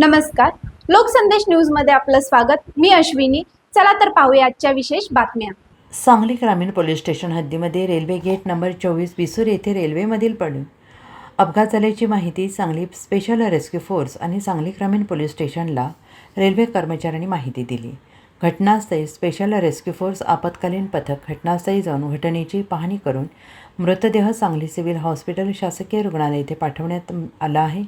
नमस्कार. लोकसंदेश न्यूजमध्ये आपलं स्वागत. मी अश्विनी. चला तर पाहूया आजच्या विशेष बातम्या. सांगली ग्रामीण पोलीस स्टेशन हद्दीमध्ये रेल्वे गेट नंबर चोवीस विसूर येथे रेल्वेमधील पडून अपघात झाल्याची माहिती सांगली स्पेशल रेस्क्यू फोर्स आणि सांगली ग्रामीण पोलीस स्टेशनला रेल्वे कर्मचाऱ्यांनी माहिती दिली. घटनास्थळी स्पेशल रेस्क्यू फोर्स आपत्कालीन पथक घटनास्थळी जाऊन घटनेची पाहणी करून मृतदेह सांगली सिव्हिल हॉस्पिटल शासकीय रुग्णालय येथे पाठवण्यात आला आहे.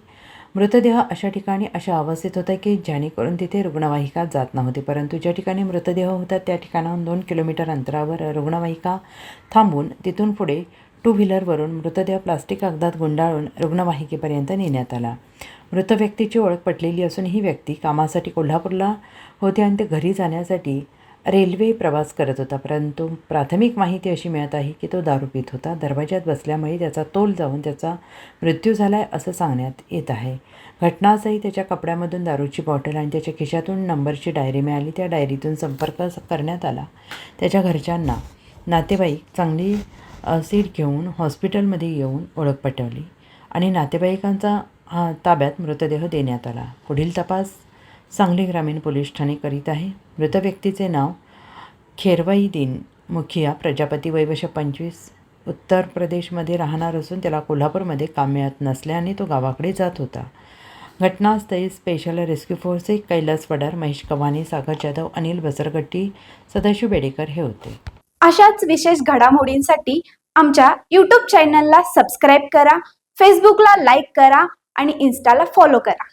मृतदेह अशा ठिकाणी अशा अवस्थेत होता की जेणेकरून तिथे रुग्णवाहिका जात नव्हती. परंतु ज्या ठिकाणी मृतदेह होता त्या ठिकाणाहून दोन किलोमीटर अंतरावर रुग्णवाहिका थांबून तिथून पुढे टू व्हीलरवरून मृतदेह प्लास्टिक कागदात गुंडाळून रुग्णवाहिकेपर्यंत नेण्यात आला. मृत व्यक्तीची ओळख पटलेली असून ही व्यक्ती कामासाठी कोल्हापूरला होती आणि ते घरी जाण्यासाठी रेल्वे प्रवास करत होता परंतु प्राथमिक माहिती अशी मिळत आहे की तो दारू पित होता. दरवाज्यात बसल्यामुळे त्याचा तोल जाऊन त्याचा मृत्यू झाला आहे असं सांगण्यात येत आहे. घटनाचाही त्याच्या कपड्यामधून दारूची बॉटल आणि त्याच्या खिशातून नंबरची डायरी मिळाली. त्या डायरीतून संपर्क करण्यात आला. त्याच्या घरच्यांना नातेवाईक चांगली सीट घेऊन हॉस्पिटलमध्ये येऊन ओळख पटवली आणि नातेवाईकांचा हा ताब्यात मृतदेह देण्यात आला. पुढील तपास सांगली ग्रामीण पोलीस ठाणे करीत आहे. मृत व्यक्तीचे नाव खेरवाई दिन मुखिया प्रजापती वैवश पंचवीस उत्तर प्रदेशमध्ये राहणार असून त्याला कोल्हापूरमध्ये काम मिळत नसल्याने तो गावाकडे जात होता. घटनास्थळी स्पेशल रेस्क्यू फोर्सचे कैलास वडार महेश कवानी सागर जाधव अनिल बसरगट्टी सदाशिव बेडेकर हे होते. अशाच विशेष घडामोडींसाठी आमच्या यूट्यूब चॅनलला सबस्क्राईब करा फेसबुकला लाईक करा आणि इन्स्टाला फॉलो करा.